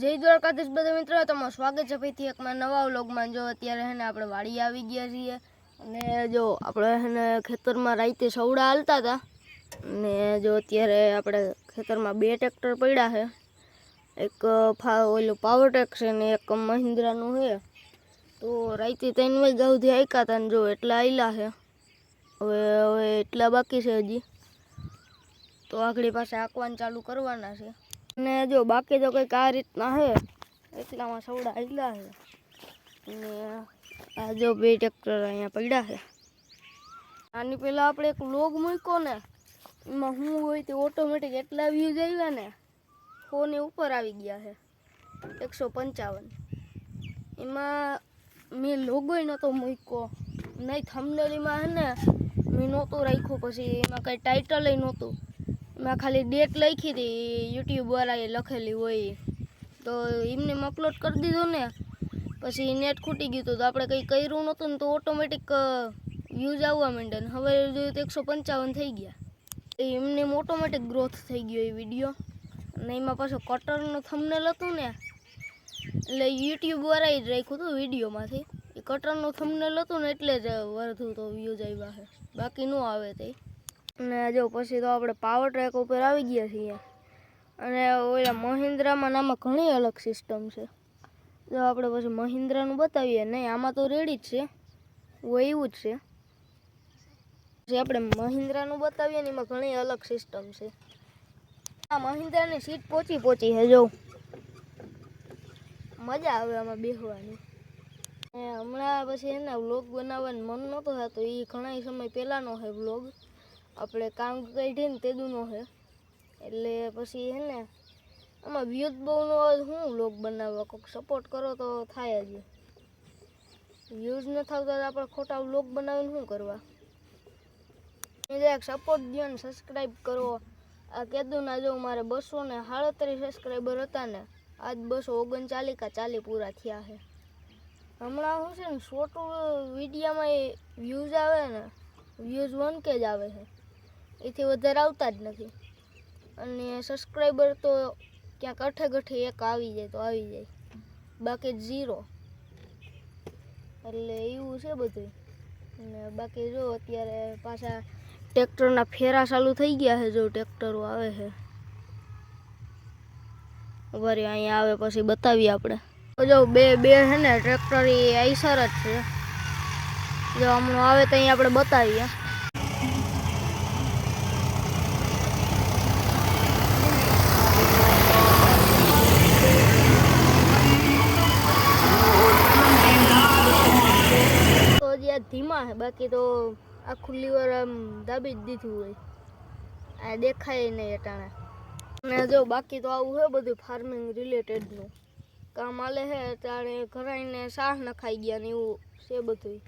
જય દ્વારકાધીશ બધા મિત્રો, તમારું સ્વાગત છે ફરીથી એકમાં નવા વ્લોગમાં. જો અત્યારે હે ને આપણે વાડી આવી ગયા છીએ અને જો આપણે હે ને ખેતરમાં રાઈતે સવડા હાલતા હતા અને જો અત્યારે આપણે ખેતરમાં બે ટ્રેક્ટર પડ્યા છે. એક ઓલું પાવરટેક છે ને એક મહિન્દ્રાનું છે. તો રાઈતે ત્રણ વાગ્યા સુધી આયકા હતા ને જો એટલા આવેલા છે. હવે હવે એટલા બાકી છે હજી. તો આગળ પાસે આંકવાનું ચાલુ કરવાના છે. અને જો બાકી તો કંઈક આ રીતના છે એટલામાં સવડા આવેલા છે અને આ જો બે ટ્રેક્ટર અહીંયા પડ્યા છે આની પહેલાં આપણે એક લોગ મૂક્યો ને, એમાં હું હોય તે ઓટોમેટિક એટલા વ્યૂઝ આવ્યા ને ફોને ઉપર આવી ગયા છે એકસો પંચાવન. એમાં મેં લોગોય નહોતો મૂક્યો. નહીં થમનેલીમાં છે ને, મેં નહોતું રાખ્યું, પછી એમાં કંઈ ટાઇટલય નહોતું. એમાં ખાલી ડેટ લખી હતી યુટ્યુબ વાળાએ લખેલી હોય. તો એમને અપલોડ કરી દીધો ને, પછી નેટ ખૂટી ગયું હતું તો આપણે કંઈ કર્યું નહોતું ને તો ઓટોમેટિક વ્યૂઝ આવવા માંડે ને હવે જોયું તો એકસો પંચાવન થઈ ગયા. એમને ઓટોમેટિક ગ્રોથ થઈ ગયો એ વીડિયો અને એમાં પાછો કટરનો થંબનેલ હતું ને, એટલે યુટ્યુબ વાળાએ જ રાખ્યું હતું વિડીયોમાંથી. એ કટરનો થંબનેલ હતું ને એટલે જ વધુ તો વ્યૂઝ આવ્યા છે. બાકી ન આવે તે અને જો પછી તો આપણે પાવર ટ્રેક ઉપર આવી ગયા છીએ. અને ઓલા મહિન્દ્રામાં આમાં ઘણી અલગ સિસ્ટમ છે. જો આપણે પછી મહિન્દ્રાનું બતાવીએ, નહીં, આમાં તો રેડી જ છે. હોય એવું જ છે. પછી આપણે મહિન્દ્રાનું બતાવીએ ને એમાં ઘણી અલગ સિસ્ટમ છે. આ મહિન્દ્રાની સીટ પહોંચી પહોંચી છે, જો. મજા આવે આમાં બેસવાની હમણાં પછી એના વ્લોગ બનાવવાનું મન નહોતો થતું એ ઘણા સમય પહેલાંનો છે વ્લોગ આપણે કામ કાઢીને તેદુનો છે એટલે પછી હે ને, આમાં વ્યૂઝ બહુ નો આવે હું વ્લોગ બનાવવા કોઈક સપોર્ટ કરો તો થાય જ. વ્યૂઝ ન થતા આપણે ખોટા લોક બનાવીને શું કરવા? એક સપોર્ટ દો ને સબસ્ક્રાઈબ કરો. આ કેદુના ના જો મારે બસો ને સાડત્રીસ સબસ્ક્રાઈબર હતા ને, આજ બસો ઓગણચાલીસ કા ચાલી પૂરા થયા છે હમણાં શું છે ને શોર્ટ વિડીયામાં એ વ્યૂઝ આવે ને વ્યૂઝ વન કે જ આવે છે એથી વધારે આવતા જ નથી. અને સબસ્ક્રાઈબર તો ક્યાંક અઠે ગઠે એક આવી જાય તો આવી જાય. બાકી ઝીરો એટલે એવું છે બધું. અને બાકી જો અત્યારે પાછા ટ્રેક્ટરના ફેરા ચાલુ થઈ ગયા છે, જો ટ્રેક્ટરો આવે છે. વરી અહીંયા આવે પછી બતાવીએ આપણે. જો બે બે છે ને, ટ્રેક્ટર એ આઈસર જ છે. જો હમણાં આવે તો અહીંયા આપણે બતાવીએ. તો ધીમા છે, બાકી તો આખું લીવર આમ દાબી જ દીધું હોય. આ દેખાય નહીં અટાણે. અને જો બાકી તો આવું છે બધું ફાર્મિંગ રિલેટેડનું કામ આલે છે અટાણે ઘણાઈને શાહ નખાઈ ગયા ને એવું છે બધું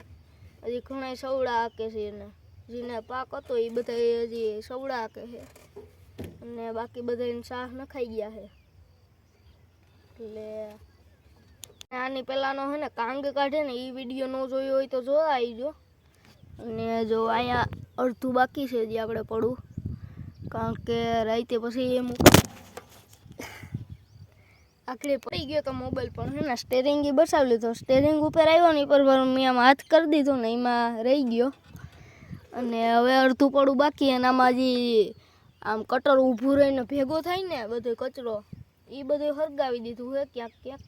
હજી ઘણા સવડા હાકે છે એને. જેને પાક હતો એ બધા હજી સવડા હાકે છે. અને બાકી બધાને શાહ નખાઈ ગયા છે. એટલે આની પહેલાંનો છે ને કાંગ કાઢે ને એ વીડિયો ન જોયો હોય તો જોવા આવજો અને જો અહીંયા અડધું બાકી છે જે આપણે પડવું. કારણ કે રાતે પછી એમ આખરે પડી ગયો તો મોબાઈલ પણ છે ને સ્ટેરિંગ એ બસાવી લીધો. સ્ટેરિંગ ઉપર આવ્યો ને પર મેં આમ હાથ કરી દીધો ને એમાં રહી ગયો. અને હવે અડધું પડું બાકી અને આમાં હજી આમ કટર ઊભું રહીને ભેગો થાય ને બધો કચરો એ બધું સળગાવી દીધું છે ક્યાંક ક્યાંક.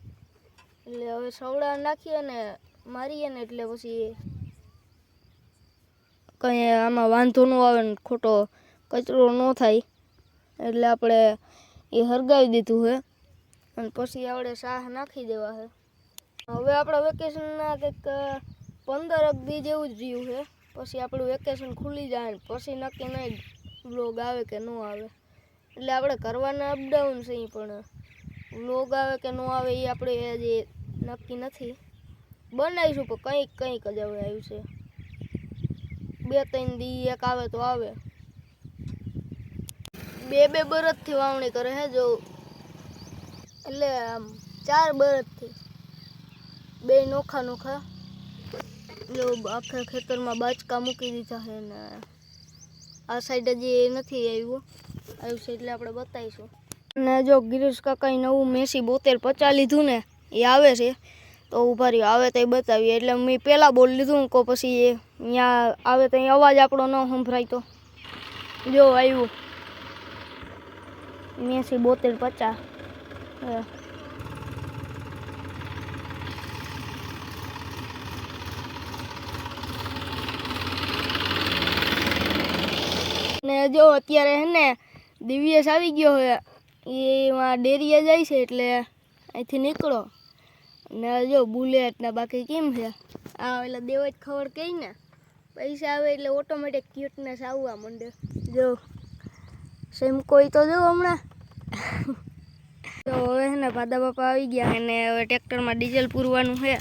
એટલે હવે સવડા નાખીએ ને મારીએ ને એટલે પછી કંઈ આમાં વાંધો ન આવે ને ખોટો કચરો ન થાય. એટલે આપણે એ હરગાવી દીધું છે અને પછી આપણે શાહ નાખી દેવા છે હવે આપણા વેકેશનના કંઈક પંદર એક જેવું જ રહ્યું છે પછી આપણું વેકેશન ખુલી જાય ને પછી નક્કી નહીં વ્લોગ આવે કે ન આવે. એટલે આપણે કરવાના અપડાઉન છે પણ. વ્લોગ આવે કે ન આવે એ આપણે હજી નક્કી નથી. બનાવીશું, પણ કંઈક કંઈક જ હવે આવ્યું છે. બે, ત્રણ દી એક આવે તો આવે. બે બે બરદથી વાવણી કરે હે જો. એટલે આમ ચાર બરદથી બે નોખા નોખા. જો આખા ખેતરમાં બાચકા મૂકી દીધા છે ને આ સાઈડ હજી નથી આવ્યું. આવ્યું છે એટલે આપણે બતાવીશું. ને જો ગિરીશ કાકાએ નવું મેસી બોતેર પચા લીધું ને એ આવે છે. તો ઊભા રહ્યો. આવે તો એ બતાવીએ. એટલે મેં પહેલાં બોલ લીધું કહો પછી એ અહીંયા આવે તો અહીં અવાજ આપણો ન સંભળાય તો. જો આવ્યું. એસી બોતેર પચાસ. ને જો અત્યારે હે ને દિવ્યેશ આવી ગયો હોય એમાં ડેરીએ જાય છે એટલે અહીંથી નીકળો. ને જો બુલેટ ને બાકી કેમ છે? આ એટલે દેવો જ ખબર કઈ ને? પૈસા આવે એટલે ઓટોમેટિક ક્યુટનેસ આવવા માંડે. જો સેમ કોઈ તો જો હમણાં. તો હવે ને પાદા બાપા આવી ગયા અને હવે ટ્રેક્ટરમાં ડીઝલ પૂરવાનું છે